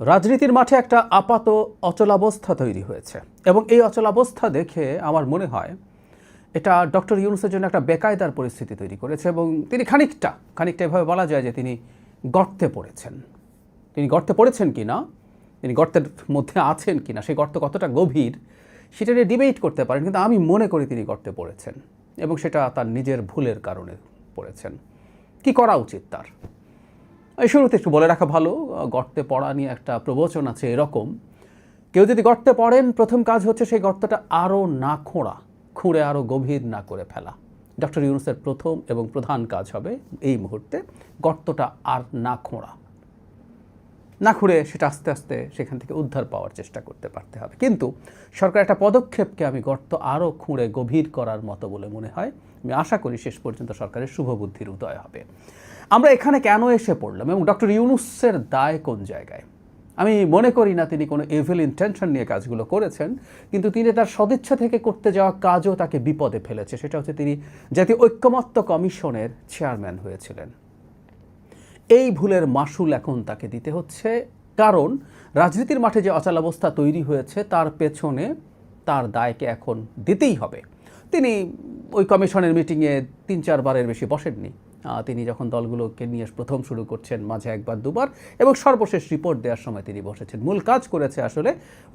রাজনীতির মাঠে একটা আপাত অচলাবস্থা তৈরি হয়েছে। এবং এই অচলাবস্থা দেখে আমার মনে হয় এটা ডক্টর ইউনুসের জন্য একটা বেকায়দার পরিস্থিতি তৈরি করেছে এবং তিনি খানিকটা খানিকটা এভাবে বলা যায় যে তিনি গর্তে পড়েছেন। তিনি গর্তে পড়েছেন কি না? তিনি গর্তের মধ্যে আছেন কি না? সেই গর্ত কতটা গভীর সেটা নিয়ে ডিবেট করতে পারেন, কিন্তু আমি মনে করি তিনি গর্তে পড়েছেন এবং সেটা তার নিজের ভুলের কারণে পড়েছেন। কি করা উচিত তার? শুরুতে একটু বলে রাখা ভালো, গর্তে পড়া নিয়ে একটা প্রবচন আছে এরকম। কেউ যদি গর্তে পড়েন, প্রথম কাজ হচ্ছে সেই গর্তটা আরও না খোঁড়া, খুঁড়ে আরও গভীর না করে ফেলা। ডক্টর ইউনুসের প্রথম এবং প্রধান কাজ হবে এই মুহূর্তে গর্তটা আর না খোঁড়া। না খুঁড়ে সেটা আস্তে আস্তে সেখান থেকে উদ্ধার পাওয়ার চেষ্টা করতে পারতে হবে। কিন্তু সরকার একটা পদক্ষেপকে আমি গর্ত আরও খুঁড়ে গভীর করার মতো বলে মনে হয়। আমি আশা করি শেষ পর্যন্ত সরকারের শুভবুদ্ধির উদয় হবে। আমরা এখানে কেন এসে পড়লাম এবং ডক্টর ইউনুসের দায় কোন জায়গায়? আমি মনে করি না তিনি কোনো এভিল ইন্টেনশন নিয়ে কাজগুলো করেছেন, কিন্তু তিনি তার সদিচ্ছা থেকে করতে যাওয়া কাজও তাকে বিপদে ফেলেছে। সেটা হচ্ছে তিনি জাতীয় ঐক্যমত্য কমিশনের চেয়ারম্যান হয়েছিলেন। এই ভুলের মাসুল এখন তাকে দিতে হচ্ছে। কারণ রাজনীতির মাঠে যে অচলাবস্থা তৈরি হয়েছে, তার পেছনে তার দায়কে এখন দিতেই হবে। তিনি ওই কমিশনের মিটিংয়ে তিন চারবারের বেশি বসেননি। তিনি যখন দলগুলোকে নিয়ে প্রথম শুরু করছেন, মাঝে একবার, দুবার, এবং সর্বশেষ রিপোর্ট দেওয়ার সময় তিনি বসেছেন। মূল কাজ করেছে আসলে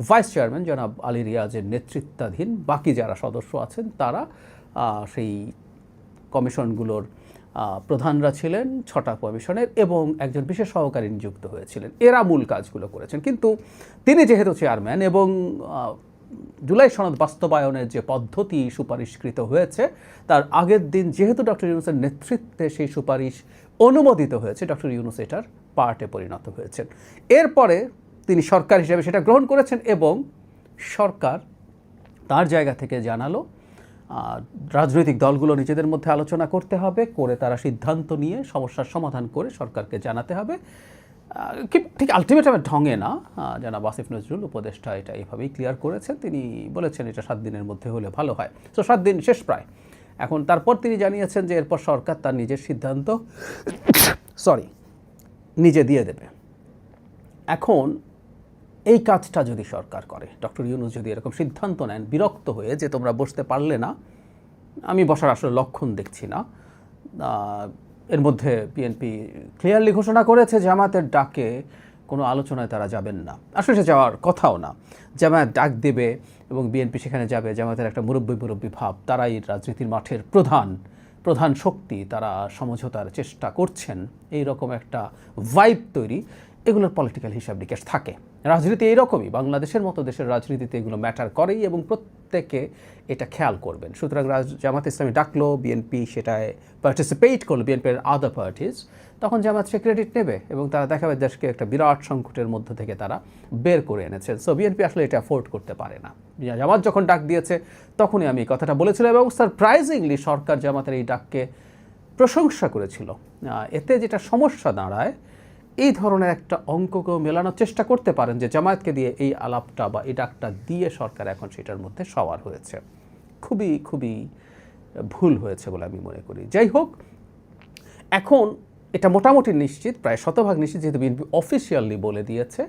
ভাইস চেয়ারম্যান জনাব আলী রিয়াজের নেতৃত্বাধীন বাকি যারা সদস্য আছেন, তারা সেই কমিশনগুলোর প্রধানরা ছিলেন ছটা কমিশনের এবং একজন বিশেষ সহকারী নিযুক্ত হয়েছিলেন। এরা মূল কাজগুলো করেছেন। কিন্তু তিনি যেহেতু চেয়ারম্যান এবং জুলাই সনদ বাস্তবায়নের যে পদ্ধতি সুপারিশকৃত হয়েছে, তার আগের দিন যেহেতু ডক্টর ইউনুসের নেতৃত্বে সেই সুপারিশ অনুমোদিত হয়েছে, ডক্টর ইউনুস এটার পার্টে পরিণত হয়েছেন। এরপরে তিনি সরকার হিসেবে সেটা গ্রহণ করেছেন এবং সরকার তার জায়গা থেকে জানালো রাজনৈতিক দলগুলো নিজেদের মধ্যে আলোচনা করতে হবে, করে তারা সিদ্ধান্ত নিয়ে সমস্যার সমাধান করে সরকারকে জানাতে হবে। ঠিক আলটিমেটামের ঢঙে না। জনাব আসিফ নজরুল উপদেষ্টা এটা এইভাবেই ক্লিয়ার করেছেন। তিনি বলেছেন এটা সাত দিনের মধ্যে হলে ভালো হয়। তো সাত দিন শেষ প্রায়। এখন তারপর তিনি জানিয়েছেন যে এরপর সরকার তার নিজের সিদ্ধান্ত সরি নিজে দিয়ে দেবে। এখন এই কাজটা যদি সরকার করে। ডক্টর ইউনুস যদি এরকম সিদ্ধান্ত নেন, বিরক্ত হয়ে যে তোমরা বসতে পারলে না, আমি বসার আসলে লক্ষণ দেখছি না। এর মধ্যে বিএনপি ক্লিয়ারলি ঘোষণা করেছে জামাতের ডাকে কোনো আলোচনায় তারা যাবেন না। আসলে সে যাওয়ার কথাও না। জামায়াত ডাক দেবে এবং বিএনপি সেখানে যাবে, জামায়াতের একটা মুরব্বী মুরব্বী ভাব, তারাই রাজনীতির মাঠের প্রধান প্রধান শক্তি, তারা সমঝোতার চেষ্টা করছেন। এই রকম একটা ভাইব তৈরি। এগুলোর পলিটিক্যাল হিসাব নিকাশ থাকে। রাজনীতি এইরকমই, বাংলাদেশের মতো দেশের রাজনীতিতে এগুলো ম্যাটার করেই এবং প্রত্যেকে এটা খেয়াল করবেন। সুতরাং রাজ- জামাত ইসলামী ডাকলো বিএনপি সেটায় পার্টিসিপেট করল বিএনপির আদার পার্টিজ তখন জামাত সে ক্রেডিট নেবে এবং তারা দেখাবে দেশকে একটা বিরাট সংকটের মধ্য থেকে তারা বের করে এনেছেন সো বিএনপি আসলে এটা অ্যাফোর্ড করতে পারে না। জামাত যখন ডাক দিয়েছে, তখনই আমি কথাটা বলেছিলাম এবং সারপ্রাইজিংলি সরকার জামাতের এই ডাককে প্রশংসা করেছিল। এতে যেটা সমস্যা দাঁড়ায় এই ধরনের একটা অঙ্ককেও মেলানোর চেষ্টা করতে পারেন যে জামায়াতকে দিয়ে এই আলাপটা বা এই ডাকটা দিয়ে সরকার এখন সেটার মধ্যে সওয়ার হয়েছে। খুবই খুবই ভুল হয়েছে বলে আমি মনে করি। যাই হোক, এখন এটা মোটামুটি নিশ্চিত, প্রায় শতভাগ নিশ্চিত, যেহেতু বিএনপি অফিসিয়ালি বলে দিয়েছে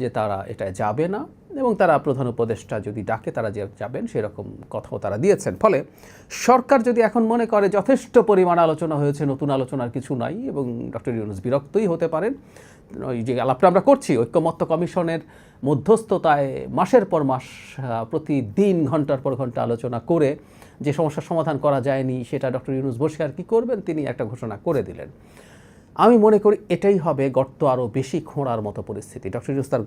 যে তারা এটা যাবে না। এবং তারা প্রধান উপদেষ্টা যদি ডাকে, তারা যে যাবেন, সেরকম কথাও তারা দিয়েছেন। ফলে সরকার যদি এখন মনে করে যথেষ্ট পরিমাণ আলোচনা হয়েছে, নতুন আলোচনার কিছু নাই এবং ডক্টর ইউনুস বিরক্তই হতে পারেন, ওই যে আলাপটা আমরা করছি, ঐক্যমত্য কমিশনের মধ্যস্থতায় মাসের পর মাস প্রতিদিন ঘণ্টার পর ঘণ্টা আলোচনা করে যে সমস্যার সমাধান করা যায়নি, সেটা ডক্টর ইউনুস বসে আর কী করবেন, তিনি একটা ঘোষণা করে দিলেন। আমি মনে করি এটাই হবে গর্ত আরও বেশি খোঁড়ার মতো পরিস্থিতি। ডক্টর ইউনুস তার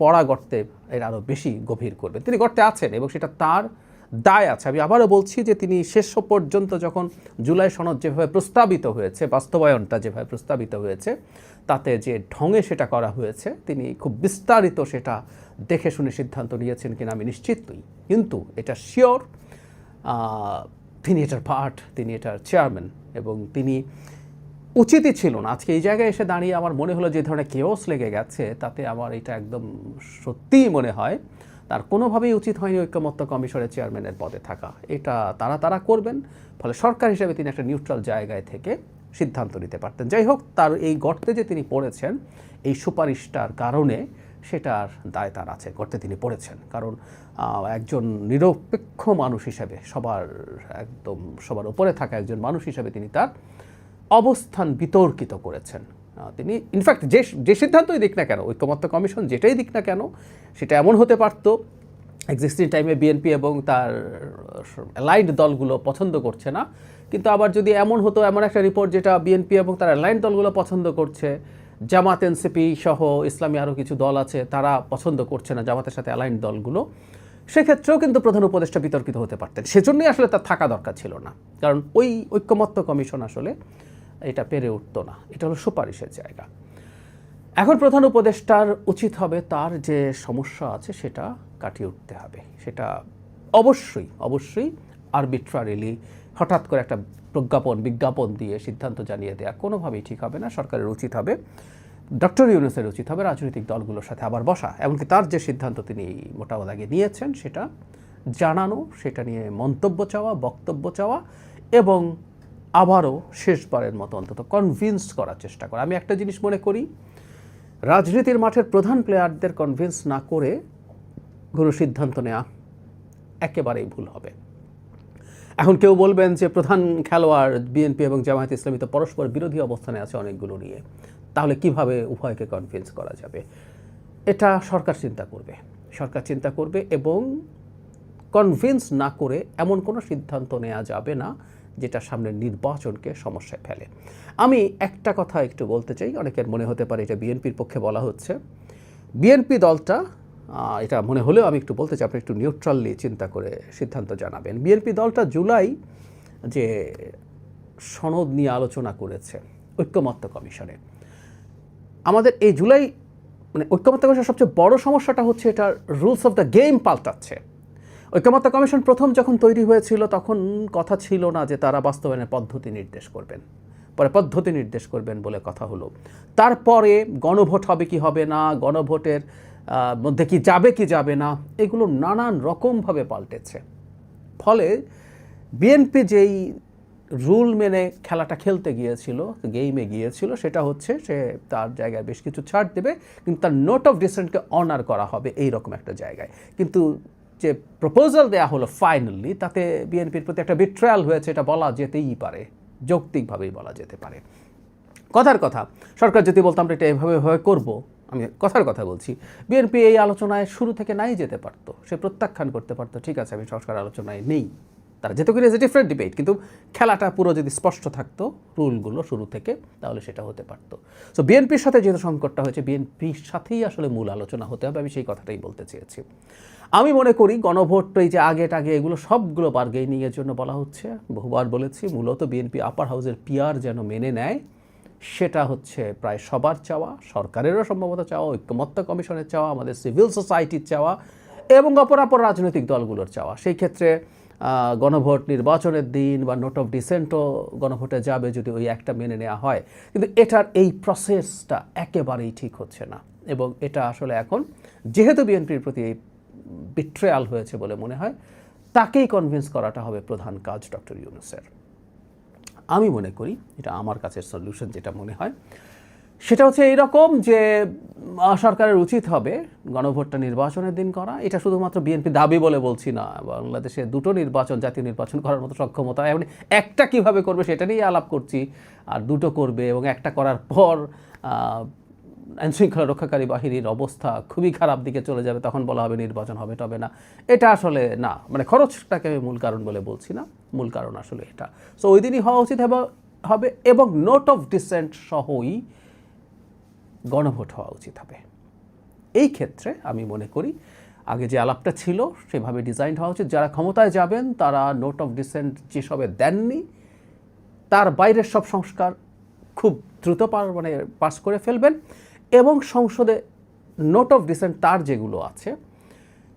পড়া গর্তে এর আরও বেশি গভীর করবে। তিনি গর্তে আছেন এবং সেটা তার দায় আছে। আমি আবারও বলছি যে তিনি শেষ পর্যন্ত যখন জুলাই সনদ যেভাবে প্রস্তাবিত হয়েছে, বাস্তবায়নটা যেভাবে প্রস্তাবিত হয়েছে, তাতে যে ঢঙে সেটা করা হয়েছে, তিনি খুব বিস্তারিত সেটা দেখে শুনে সিদ্ধান্ত নিয়েছেন কিনা আমি নিশ্চিত নই কিন্তু এটা শিওর তিনি এটার পার্ট তিনি এটার চেয়ারম্যান এবং তিনি উচিতই ছিল না। আজকে এই জায়গায় এসে দাঁড়িয়ে আমার মনে হলো যে ধরনের কেওস লেগে গেছে, তাতে আমার এটা একদম সত্যিই মনে হয়। তার কোনোভাবেই উচিত হয়নি ঐক্যমত্য কমিশনের চেয়ারম্যানের পদে থাকা। এটা তারা তারা করবেন, ফলে সরকার হিসেবে তিনি একটা নিউট্রাল জায়গায় থেকে সিদ্ধান্ত নিতে পারতেন। যাই হোক, তার এই গর্তে যে তিনি পড়েছেন, এই সুপারিশটার কারণে সেটার দায় তার আছে করতে তিনি পড়েছেন। কারণ একজন নিরপেক্ষ মানুষ হিসেবে, সবার একদম সবার উপরে থাকা একজন মানুষ হিসেবে তিনি তার অবস্থান বিতর্কিত করেছেন। তিনি ইনফ্যাক্ট যে যে সিদ্ধান্তই দিক না কেন, ঐক্যমত্য কমিশন যেটাই দিক না কেন, সেটা এমন হতে পারতো। এক্সিস্টিং টাইমে বিএনপি এবং তার অ্যালাইন্ড দলগুলো পছন্দ করছে না। কিন্তু আবার যদি এমন হতো, এমন একটা রিপোর্ট যেটা বিএনপি এবং তার অ্যালাইন্ড দলগুলো পছন্দ করছে, জামাত এনসিপি সহ ইসলামী আরও কিছু দল আছে, তারা পছন্দ করছে না জামাতের সাথে অ্যালাইন্ড দলগুলো, সেক্ষেত্রেও কিন্তু প্রধান উপদেষ্টা বিতর্কিত হতে পারতেন। সেজন্যই আসলে তার থাকা দরকার ছিল না। কারণ ওই ঐক্যমত্য কমিশন আসলে এটা পেরে উঠতো না। এটা হলো সুপারিশের জায়গা। এখন প্রধান উপদেষ্টার উচিত হবে তার যে সমস্যা আছে সেটা কাটিয়ে উঠতে হবে। সেটা অবশ্যই অবশ্যই আরবিট্রারিলি হঠাৎ করে একটা প্রজ্ঞাপন, বিজ্ঞাপন দিয়ে সিদ্ধান্ত জানিয়ে দেওয়া কোনোভাবেই ঠিক হবে না। সরকারের উচিত হবে, ডক্টর ইউনুসের উচিত হবে রাজনৈতিক দলগুলোর সাথে আবার বসা। এমনকি তার যে সিদ্ধান্ত তিনি মোটামুটি নিয়েছেন সেটা জানানো, সেটা নিয়ে মন্তব্য চাওয়া, বক্তব্য চাওয়া এবং আবারও শেষবারের মতো অন্তত কনভিন্স করার চেষ্টা করে। আমি একটা জিনিস মনে করি, রাজনীতির মাঠের প্রধান প্লেয়ারদের কনভিন্স না করে কোনো সিদ্ধান্ত নেওয়া একেবারেই ভুল হবে। এখন কেউ বলবেন যে প্রধান খেলোয়াড় বিএনপি এবং জামায়াত ইসলামী তো পরস্পর বিরোধী অবস্থানে আছে অনেকগুলো নিয়ে, তাহলে কীভাবে উভয়কে কনভিন্স করা যাবে? এটা সরকার চিন্তা করবে। সরকার চিন্তা করবে এবং কনভিন্স না করে এমন কোনো সিদ্ধান্ত নেওয়া যাবে না যেটা সামনের নির্বাচনকে সমস্যায় ফেলে। আমি একটা কথা একটু বলতে চাই, অনেকের মনে হতে পারে এটা বিএনপির পক্ষে বলা হচ্ছে। বিএনপি দলটা এটা মনে হলেও আমি একটু বলতে চাই, আপনি একটু নিউট্রালি চিন্তা করে সিদ্ধান্ত জানাবেন। বিএনপি দলটা জুলাই যে সনদ নিয়ে আলোচনা করেছে ঐক্যমত্য কমিশনে, আমাদের এই জুলাই মানে ঐক্যমত্য কমিশনের সবচেয়ে বড় সমস্যাটা হচ্ছে এটা রুলস অফ দ্য গেম পাল্টাচ্ছে। ঐক্যমত্য কমিশন প্রথম যখন তৈরি হয়েছিল, তখন কথা ছিল না যে তারা বাস্তবায়নের পদ্ধতি নির্দেশ করবেন। পরে পদ্ধতি নির্দেশ করবেন বলে কথা হলো। তারপরে গণভোট হবে কি হবে না, গণভোটের মধ্যে কি যাবে কি যাবে না, এগুলো নানান রকমভাবে পাল্টেছে। ফলে বিএনপি যেই রুল মেনে খেলাটা খেলতে গিয়েছিল গেমে গিয়েছিল, সেটা হচ্ছে সে তার জায়গায় বেশ কিছু ছাড় দেবে, কিন্তু তার নোট অফ ডিসেন্টকে অনার করা হবে এই রকম একটা জায়গায়। কিন্তু যে প্রপোজাল দেয়া হলো ফাইনালি তাতে বিএনপির প্রতি একটা বিট্রায়াল হয়েছে, এটা বলা যেতেই পারে, যৌক্তিকভাবেই বলা যেতে পারে। কথার কথা, সরকার যদি বলতাম এটা এভাবে এভাবে করব, আমি কথার কথা বলছি বিএনপি এই আলোচনায় শুরু থেকে নাই যেতে পারতো, সে প্রত্যাখ্যান করতে পারতো, ঠিক আছে, আমি সংস্কার আলোচনায় নেই। তারা। যেতে এ ডিফারেন্ট ডিবেট কিন্তু খেলাটা পুরো যদি স্পষ্ট থাকতো, রুলগুলো শুরু থেকে, তাহলে সেটা হতে পারতো। সো বিএনপির সাথে যেহেতু সংকটটা হয়েছে বিএনপির সাথেই আসলে মূল আলোচনা হতে হবে, আমি সেই কথাটাই বলতে চেয়েছি। আমি মনে করি গণভোট, এই যে আগে টাগে এগুলো সবগুলো বার্গেনিংয়ের জন্য বলা হচ্ছে, বহুবার বলেছি, মূলত বিএনপি আপার হাউসের পিয়ার যেন মেনে নেয়, সেটা হচ্ছে প্রায় সবার চাওয়া, সরকারেরও সম্ভবত চাওয়া, ঐক্যমত্য কমিশনের চাওয়া, আমাদের সিভিল সোসাইটির চাওয়া, এবং অপরাপর রাজনৈতিক দলগুলোর চাওয়া। সেই ক্ষেত্রে গণভোট নির্বাচনের দিন বা নোট অফ ডিসেন্টও গণভোটে যাবে যদি ওই একটা মেনে নেওয়া হয়। কিন্তু এটার এই প্রসেসটা একেবারেই ঠিক হচ্ছে না এবং এটা আসলে এখন যেহেতু বিএনপির প্রতি এই বিট্রেয়াল হয়েছে বলে মনে হয়, তাকেই কনভিন্স করাটা হবে প্রধান কাজ ডক্টর ইউনুসের। আমি মনে করি এটা আমার কাছে সলিউশন যেটা মনে হয়। সেটা হচ্ছে এইরকম যে সরকারের উচিত হবে গণভোটটা নির্বাচনের দিন করা। এটা শুধুমাত্র বিএনপি দাবি বলে বলছি না। বাংলাদেশে দুটো নির্বাচন জাতীয় নির্বাচন করার মতো সক্ষমতা এমনি একটা কীভাবে করবে সেটা নিয়েই আলাপ করছি। আর দুটো করবে এবং একটা করার পর আহ, আইনশৃঙ্খলা রক্ষাকারী বাহিনীর অবস্থা খুবই খারাপ দিকে চলে যাবে তখন বলা হবে নির্বাচন হবে তবে না। এটা আসলে না মানে খরচটাকে আমি মূল কারণ বলে বলছি না। মূল কারণ আসলে এটা। সো ওই দিনই হওয়া উচিত হবে এবং নোট অফ ডিসেন্ট সহই গণভোট হওয়া উচিত হবে। এই ক্ষেত্রে আমি মনে করি, আগে যে আলাপটা ছিল সেভাবে ডিজাইন হওয়া উচিত। যারা ক্ষমতায় যাবেন, তারা নোট অফ ডিসেন্ট যেসবে দেননি, তার বাইরের সব সংস্কার খুব দ্রুত মানে পাস করে ফেলবেন এবং সংসদে নোট অফ ডিসেন্ট তার যেগুলো আছে,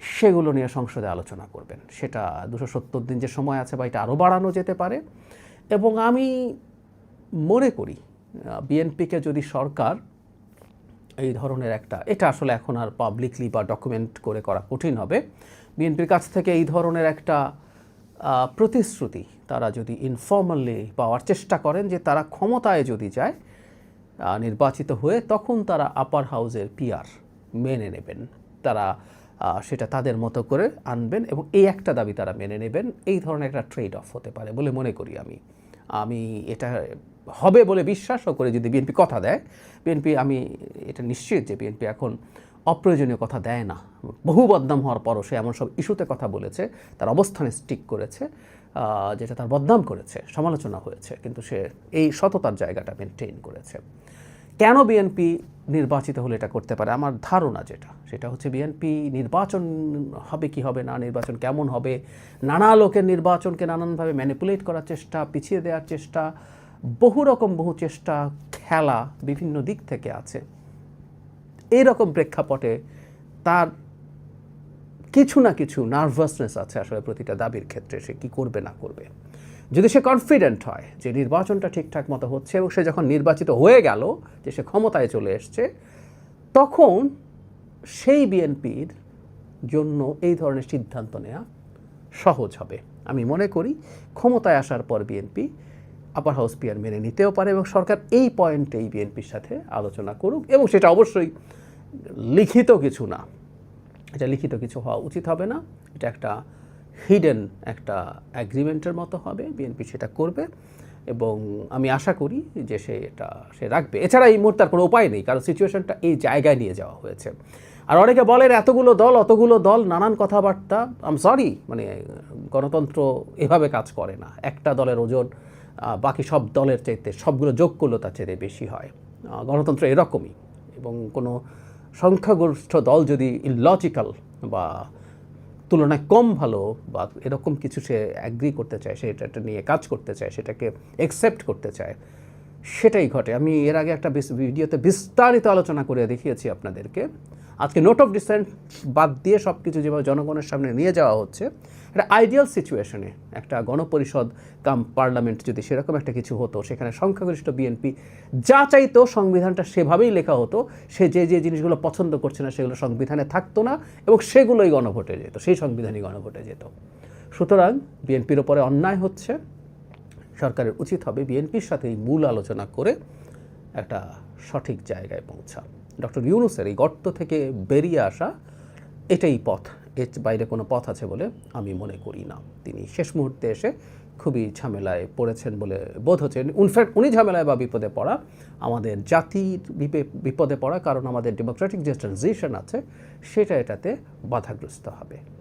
সেগুলো নিয়ে সংসদে আলোচনা করবেন। সেটা দুশো সত্তর দিন যে সময় আছে বা এটা আরও বাড়ানো যেতে পারে। এবং আমি মনে করি বিএনপিকে যদি সরকার এই ধরনের একটা, এটা আসলে এখন আর পাবলিকলি বা ডকুমেন্ট করে করা কঠিন হবে। বিএনপির কাছ থেকে এই ধরনের একটা প্রতিশ্রুতি তারা যদি ইনফর্মালি পাওয়ার চেষ্টা করেন যে তারা ক্ষমতায় যদি যায় নির্বাচিত হয়ে তখন তারা আপার হাউজের পিয়ার মেনে নেবেন। তারা সেটা তাদের মতো করে আনবেন এবং এই একটা দাবি তারা মেনে নেবেন। এই ধরনের একটা ট্রেড অফ হতে পারে বলে মনে করি আমি। আমি এটা হবে বলে বিশ্বাসও করে যদি বিএনপি কথা দেয়, বিএনপি আমি এটা নিশ্চিত যে বিএনপি এখন অপ্রয়োজনীয় কথা দেয় না। বহু বদনাম হওয়ার পরও সে এমন সব ইস্যুতে কথা বলেছে, তার অবস্থানে স্টিক করেছে যেটা তার বদনাম করেছে, সমালোচনা হয়েছে, কিন্তু সে এই সততার জায়গাটা মেনটেন করেছে। কেন বিএনপি নির্বাচিত হলে এটা করতে পারে। আমার ধারণা যেটা, সেটা হচ্ছে বিএনপি নির্বাচন হবে কি হবে না, নির্বাচন কেমন হবে, নানা লোকের নির্বাচনকে নানানভাবে ম্যানিপুলেট করার চেষ্টা, পিছিয়ে দেওয়ার চেষ্টা, বহু রকম বহু চেষ্টা, খেলা বিভিন্ন দিক থেকে আছে। এইরকম প্রেক্ষাপটে তার কিছু না কিছু নার্ভাসনেস আছে আসলে প্রতিটা দাবির ক্ষেত্রে, সে কি করবে না করবে। যদি সে কনফিডেন্ট হয় যে নির্বাচনটা ঠিকঠাক মতো হচ্ছে এবং সে যখন নির্বাচিত হয়ে গেল যে সে ক্ষমতায় চলে এসছে, তখন সেই বিএনপির জন্য এই ধরনের সিদ্ধান্ত নেওয়া সহজ হবে। আমি মনে করি ক্ষমতায় আসার পর বিএনপি আপার হাউস পিয়ার মেনে নিতেও পারে এবং সরকার এই পয়েন্টেই বিএনপির সাথে আলোচনা করুক এবং সেটা অবশ্যই লিখিত কিছু না। এটা লিখিত কিছু হওয়া উচিত হবে না। এটা একটা হিডেন একটা অ্যাগ্রিমেন্টের মতো হবে বিএনপি সেটা করবে এবং আমি আশা করি যে সে এটা সে রাখবে। এছাড়া এই মুহূর্তে আর কোনো উপায় নেই, কারণ সিচুয়েশনটা এই জায়গায় নিয়ে যাওয়া হয়েছে। আর অনেকে বলেন, এতগুলো দল, অতগুলো দল, নানান কথাবার্তা। আম সরি মানে গণতন্ত্র এভাবে কাজ করে না। একটা দলের ওজন বাকি সব দলের চাইতে সবগুলো যোগ করলেও তার চাইতে বেশি হয়। গণতন্ত্র এরকমই এবং কোনো সংখ্যাগরিষ্ঠ দল যদি ইলজিক্যাল বা তুলনায় কম ভালো বা এরকম কিছু সে অ্যাগ্রি করতে চায়, সে এটা নিয়ে কাজ করতে চায়, সেটাকে একসেপ্ট করতে চায় সেটাই ঘটে। আমি এর আগে একটা ভিডিওতে বিস্তারিত আলোচনা করে দেখিয়েছি আপনাদেরকে। আজকে নোট অফ ডিসেন্ট বাদ দিয়ে সব কিছু যেভাবে জনগণের সামনে নিয়ে যাওয়া হচ্ছে একটা আইডিয়াল সিচুয়েশনে একটা গণপরিষদ কাম পার্লামেন্ট যদি সেরকম একটা কিছু হতো, সেখানে সংখ্যাগরিষ্ঠ বিএনপি যা চাইতো সংবিধানটা সেভাবেই লেখা হতো, সে যে যে জিনিসগুলো পছন্দ করছে না সেগুলো সংবিধানে থাকতো না এবং সেগুলোই গণভোটে যেত, সেই সংবিধানই গণভোটে যেত। সুতরাং বিএনপির ওপরে অন্যায় হচ্ছে। সরকারের উচিত হবে বিএনপির সাথে এই মূল আলোচনা করে একটা সঠিক জায়গায় পৌঁছা। ডক্টর ইউনুসের এই গর্ত থেকে বেরিয়ে আসা এটাই পথ। এর বাইরে কোনো পথ আছে বলে আমি মনে করি না। তিনি শেষ মুহূর্তে এসে খুবই ঝামেলায় পড়েছেন বলে বোধ হচ্ছে। ইনফ্যাক্ট উনি ঝামেলায় বা বিপদে পড়া। আমাদের জাতির বিপে- বিপদে পড়া, কারণ আমাদের ডেমোক্রেটিক যে ট্রানজিশন আছে, সেটা এটাতে বাধাগ্রস্ত হবে।